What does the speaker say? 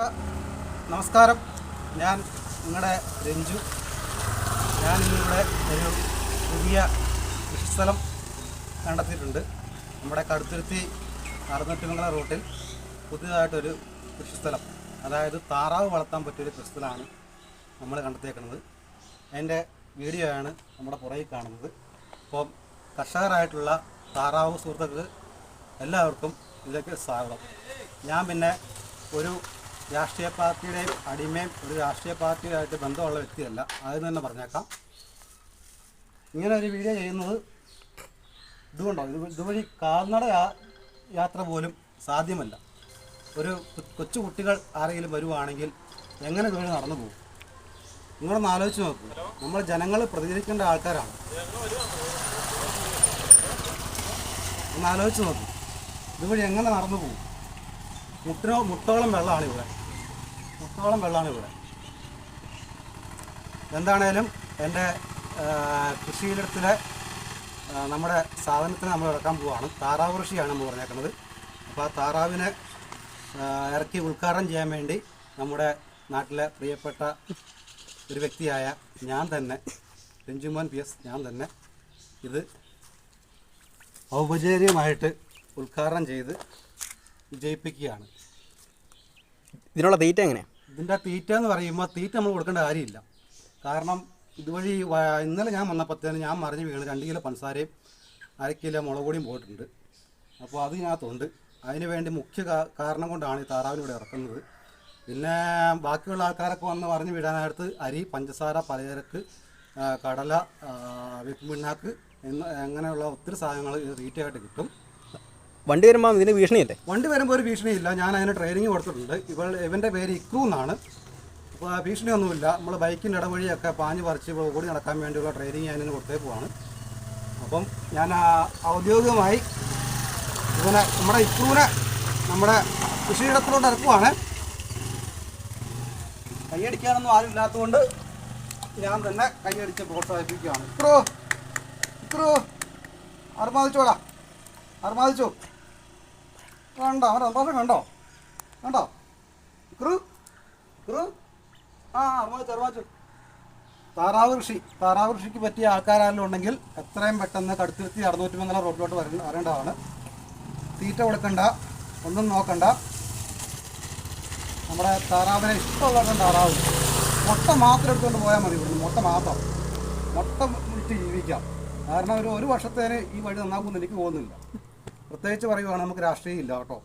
നമസ്കാരം. ഞാൻ നിങ്ങളുടെ രഞ്ജു. ഞാൻ ഇന്നിവിടെ ഒരു പുതിയ കൃഷിസ്ഥലം കണ്ടെത്തിയിട്ടുണ്ട്. നമ്മുടെ കടുത്തുരുത്തി അറുന്നൂറ്റിമംഗല റൂട്ടിൽ പുതിയതായിട്ടൊരു കൃഷിസ്ഥലം അതായത് താറാവ് വളർത്താൻ പറ്റിയൊരു കൃഷിസ്ഥലമാണ് നമ്മൾ കണ്ടെത്തിയേക്കുന്നത്. അതിന്റെ വീഡിയോ ആണ് നമ്മുടെ പുറകിൽ കാണുന്നത്. അപ്പം കർഷകരായിട്ടുള്ള താറാവ് സുഹൃത്തുക്കൾ എല്ലാവർക്കും ഇതിലേക്ക് സ്വാഗതം. ഞാൻ പിന്നെ ഒരു രാഷ്ട്രീയ പാർട്ടിയുടെയും അടിമയും ഒരു രാഷ്ട്രീയ പാർട്ടിയുമായിട്ട് ബന്ധമുള്ള വ്യക്തിയല്ല. ആദ്യം തന്നെ പറഞ്ഞേക്കാം. ഇങ്ങനെ ഒരു വീഡിയോ ചെയ്യുന്നത് ഇതുകൊണ്ടോ ഇത് ഇതുവഴി കാൽനട യാത്ര പോലും സാധ്യമല്ല. ഒരു കൊച്ചു കുട്ടികൾ ആരെങ്കിലും വരുവാണെങ്കിൽ എങ്ങനെ ഇതുവഴി നടന്നു പോകും? നിങ്ങളൊന്ന് ആലോചിച്ച് നോക്കൂ. നമ്മൾ ജനങ്ങൾ പ്രതികരിക്കേണ്ട ആൾക്കാരാണ്. ഒന്ന് ആലോചിച്ച് നോക്കൂ. ഇതുവഴി എങ്ങനെ നടന്നു പോകും? മുട്ടിനോ മുട്ടോളം വെള്ളമാണ് ഇവിടെ. മുട്ടോളം വെള്ളമാണ് ഇവിടെ. എന്താണേലും എന്റെ കൃഷിയിടത്തിലെ നമ്മുടെ സാധനത്തിന് നമ്മൾ ഇറക്കാൻ പോവുകയാണ് താറാവ് കൃഷിയാണ് നമ്മൾ പറഞ്ഞേക്കുന്നത്. അപ്പോൾ ആ താറാവിനെ ഇറക്കി ഉദ്ഘാടനം ചെയ്യാൻ വേണ്ടി നമ്മുടെ നാട്ടിലെ പ്രിയപ്പെട്ട ഒരു വ്യക്തിയായ ഞാൻ തന്നെ രഞ്ജുമോൻ പി എസ് ഞാൻ തന്നെ ഇത് ഔപചാരികമായിട്ട് ഉദ്ഘാടനം ചെയ്ത് വിജയിപ്പിക്കുകയാണ്. ഇതിനുള്ള തീറ്റ എങ്ങനെയാണ് ഇതിന്റെ തീറ്റ എന്ന് പറയുമ്പോൾ തീറ്റ നമ്മൾ കൊടുക്കേണ്ട കാര്യമില്ല. കാരണം ഇതുവഴി ഇന്നലെ ഞാൻ വന്നപ്പോഴത്തേന് ഞാൻ മറിഞ്ഞ് വീണ് രണ്ട് കിലോ പഞ്ചസാരയും അര കിലോ മുളക് പൊടിയും പോയിട്ടുണ്ട്. അപ്പോൾ അത് ഇതിനകത്തുണ്ട് അതിന് വേണ്ടി മുഖ്യ കാരണം കൊണ്ടാണ് ഈ താറാവിനിവിടെ ഇറക്കുന്നത്. പിന്നെ ബാക്കിയുള്ള ആൾക്കാരൊക്കെ വന്ന് പറഞ്ഞ് വിടാനായിട്ട് അരി പഞ്ചസാര പലചരക്ക് കടല ആ, വിപ്പ് പിണ്ണാക്ക് എന്ന് അങ്ങനെയുള്ള ഒത്തിരി സാധനങ്ങൾ തീറ്റയായിട്ട് കിട്ടും. വണ്ടി വരുമ്പോൾ ഇതിന് ഭീഷണിയല്ലേ? വണ്ടി വരുമ്പോൾ ഒരു ഭീഷണിയില്ല. ഞാൻ അതിന് ട്രെയിനിങ് കൊടുത്തിട്ടുണ്ട്. ഇവൾ ഇവന്റെ പേര് ഇക്രു എന്നാണ്. അപ്പോൾ ഭീഷണിയൊന്നുമില്ല. നമ്മൾ ബൈക്കിന്റെ ഇടവഴിയൊക്കെ പാഞ്ഞ് പറിച്ച് കൂടി നടക്കാൻ വേണ്ടിയുള്ള ട്രെയിനിങ് ഞാനിന് കൊടുത്തേ പോവാണ്. അപ്പം ഞാൻ ഔദ്യോഗികമായി ഇവനെ നമ്മുടെ ഇക്കുവിനെ നമ്മുടെ കൃഷിയിടത്തിലോട്ട് ഇറക്കുവാണ്. കൈയടിക്കാനൊന്നും ആരും ഇല്ലാത്തതുകൊണ്ട് ഞാൻ തന്നെ കൈയടിച്ച് പ്രോത്സാഹിപ്പിക്കുകയാണ്. ഇത്രോ ഇത്രോ അർമാദിച്ചോടാ അർമാദിച്ചോ കണ്ടോ അവരെ സന്തോഷം കണ്ടോ? കണ്ടോ? ക്രൂ ക്രൂ ആ അറുമാച്ചു അറുമാച്ചു. താറാവ് കൃഷി. താറാവ് കൃഷിക്ക് പറ്റിയ ആൾക്കാരെല്ലാം ഉണ്ടെങ്കിൽ എത്രയും പെട്ടെന്ന് കടുത്തിരുത്തി അറുന്നൂറ്റി മംഗലം റോഡിലോട്ട് വരേണ്ട വരേണ്ടതാണ്. തീറ്റ കൊടുക്കണ്ട ഒന്നും നോക്കണ്ട. നമ്മുടെ താറാവിനെ ഇഷ്ടമുള്ള താറാവ്. മുട്ട മാത്രം എടുത്തുകൊണ്ട് പോയാൽ മതി ഇവിടുന്ന് മുട്ട മാത്രം. മുട്ട വിട്ട് ജീവിക്കാം. കാരണം ഒരു ഒരു വർഷത്തേന് ഈ വഴി നന്നാക്കുമെന്ന് എനിക്ക് തോന്നുന്നില്ല. പ്രത്യേകിച്ച് പറയുവാണെങ്കിൽ നമുക്ക് രാഷ്ട്രീയം ഇല്ല കേട്ടോ.